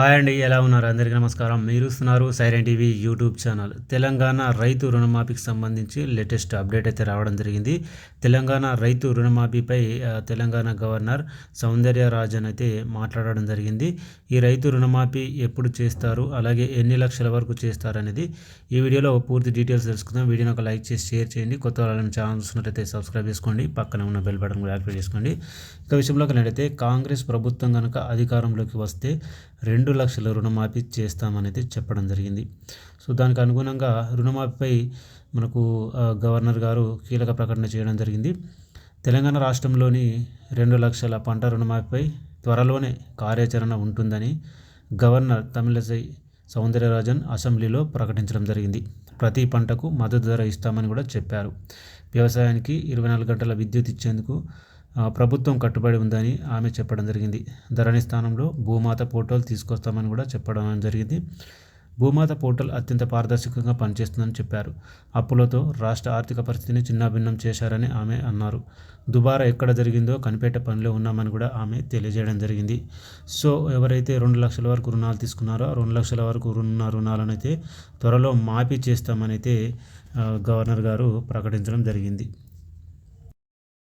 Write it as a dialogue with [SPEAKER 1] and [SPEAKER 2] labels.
[SPEAKER 1] Hi అండి ఎలా ఉన్నారు? అందరికీ నమస్కారం. మీరు ఇస్తున్నారు Siren TV YouTube channel. Telangana రైతు రుణమాఫీకి సంబంధించి లేటెస్ట్ అప్డేట్ అయితే రావడం జరిగింది. తెలంగాణ రైతు రుణమాఫీపై తెలంగాణ గవర్నర్ సౌందర్య రాజన్ అయితే మాట్లాడడం జరిగింది. ఈ రైతు రుణమాఫీ ఎప్పుడు చేస్తారు? అలాగే ఎన్ని లక్షల వరకు చేస్తారు అనేది ఈ వీడియోలో పూర్తి డీటెయిల్స్ తెలుసుకుందాం. వీడియోని ఒక లైక్ చేసి షేర్ చేయండి. కొత్త వాళ్ళని ఛానల్ చూసినట్లయితే సబ్స్క్రైబ్ చేసుకోండి. పక్కన ఉన్న బెల్ బటన్ కూడా యాక్టివేట్ చేసుకోండి. ఇక విషయంలోకి వెళ్ళినట్లయితే కాంగ్రెస్ ప్రభుత్వం కనుక అధికారంలోకి వస్తే రెండు రెండు లక్షల రుణమాఫీ చేస్తామనేది చెప్పడం జరిగింది. సో దానికి అనుగుణంగా రుణమాఫీపై మనకు గవర్నర్ గారు కీలక ప్రకటన చేయడం జరిగింది. తెలంగాణ రాష్ట్రంలోని రెండు లక్షల పంట రుణమాఫీపై త్వరలోనే కార్యాచరణ ఉంటుందని గవర్నర్ తమిళసై సౌందర్యరాజన్ అసెంబ్లీలో ప్రకటించడం జరిగింది. ప్రతి పంటకు మద్దతు ధర ఇస్తామని కూడా చెప్పారు. వ్యవసాయానికి ఇరవై నాలుగు గంటల విద్యుత్ ఇచ్చేందుకు ప్రభుత్వం కట్టుబడి ఉందని ఆమె చెప్పడం జరిగింది. ధరణి స్థానంలో భూమాత పోర్టల్ తీసుకొస్తామని కూడా చెప్పడం జరిగింది. భూమాత పోర్టల్ అత్యంత పారదర్శకంగా పనిచేస్తుందని చెప్పారు. అప్పులతో రాష్ట్ర ఆర్థిక పరిస్థితిని చిన్నాభిన్నం చేశారని ఆమె అన్నారు. దుబారా ఎక్కడ జరిగిందో కనిపెట్టే పనిలో ఉన్నామని కూడా ఆమె తెలియజేయడం జరిగింది. సో ఎవరైతే రెండు లక్షల వరకు రుణాలు తీసుకున్నారో రెండు లక్షల వరకు రుణ రుణాలను అయితే త్వరలో మాఫీ చేస్తామని అయితే గవర్నర్ గారు ప్రకటించడం జరిగింది.